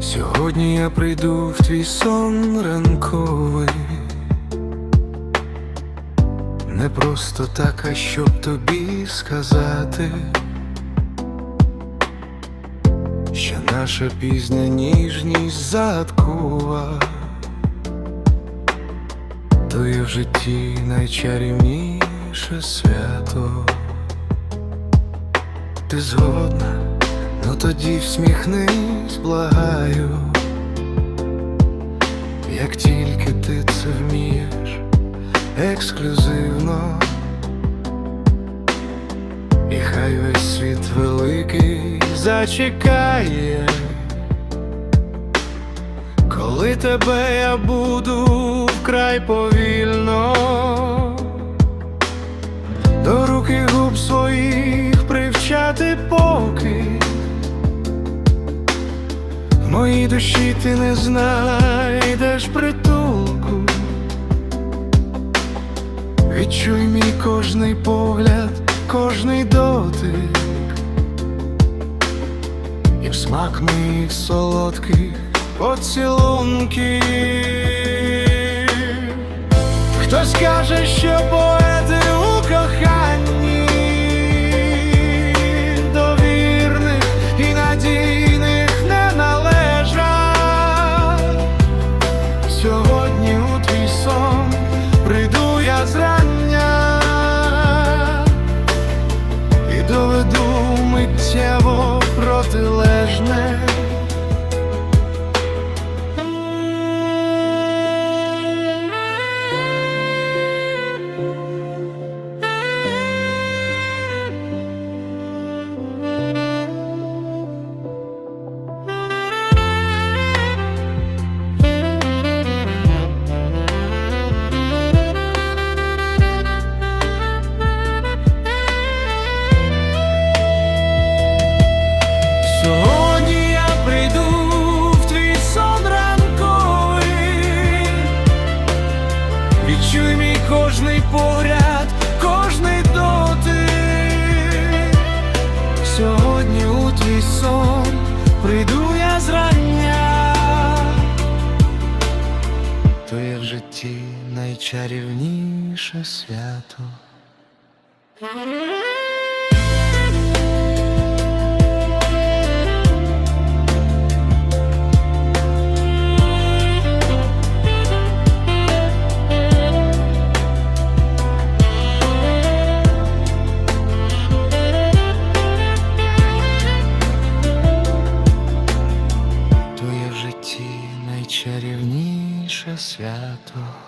Сьогодні я прийду в твій сон ранковий. Не просто так, а щоб тобі сказати, що наша пізня ніжність задкува, то є в житті найчарівніше свято. Ти згодна, ну тоді всміхнись, благаю, як тільки ти це вмієш ексклюзивно, і хай весь світ великий зачекає, коли тебе я буду вкрай повільно, моїй душі ти не знайдеш притулку. Відчуй мій кожний погляд, кожний дотик, і в смак моїх солодких поцілунків. Хтось каже, що поети у коханні і кожний погляд, кожний дотик. Сьогодні у твій сон прийду я зрання, то є в житті найчарівніше свято. То